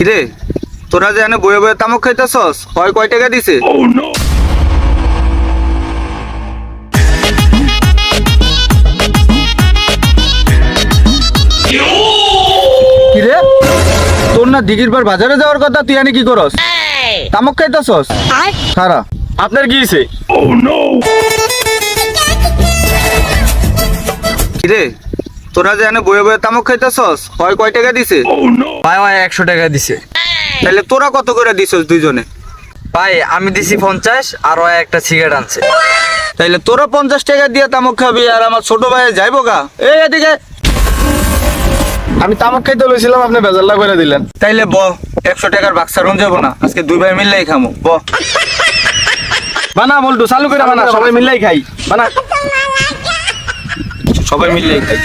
কিরে তোরা যে এনে বয়ে বয়ে তামক খাইতেছস কয় কয় টাকা দিছে? কিরে তোর না দিঘির বার বাজারে যাওয়ার কথা তুই এনে কি করস? তামক খাইতেছস? সারা আপনার কি হয়েছে কিরে তোরা যে এনে বয়ে বয়ে তামক খাইতেছস কয় কয় টাকা দিছে? ভাই ভাই একশো টাকা দিছে। তাহলে তোরা কত করে দিছস দুইজনে? ভাই আমি দিছি পঞ্চাশ আর ও একটা সিগারেট আনছে। তাইলে তোরা পঞ্চাশ টাকা দিয়ে তামক খাবি আর আমার ছোট ভাই যাইবো গা। এই এদিকে। আমি তামাক খাইতে লইছিলাম আপনি বেজাল্লা করে দিলেন। তাইলে ব একশো টাকার বাক্সা রুন যাব না আজকে দুই ভাই মিললেই খামো ব। বানা বলটু চালু করে বানা সবাই মিললেই খাই। বানা। সবাই মিললেই খাই।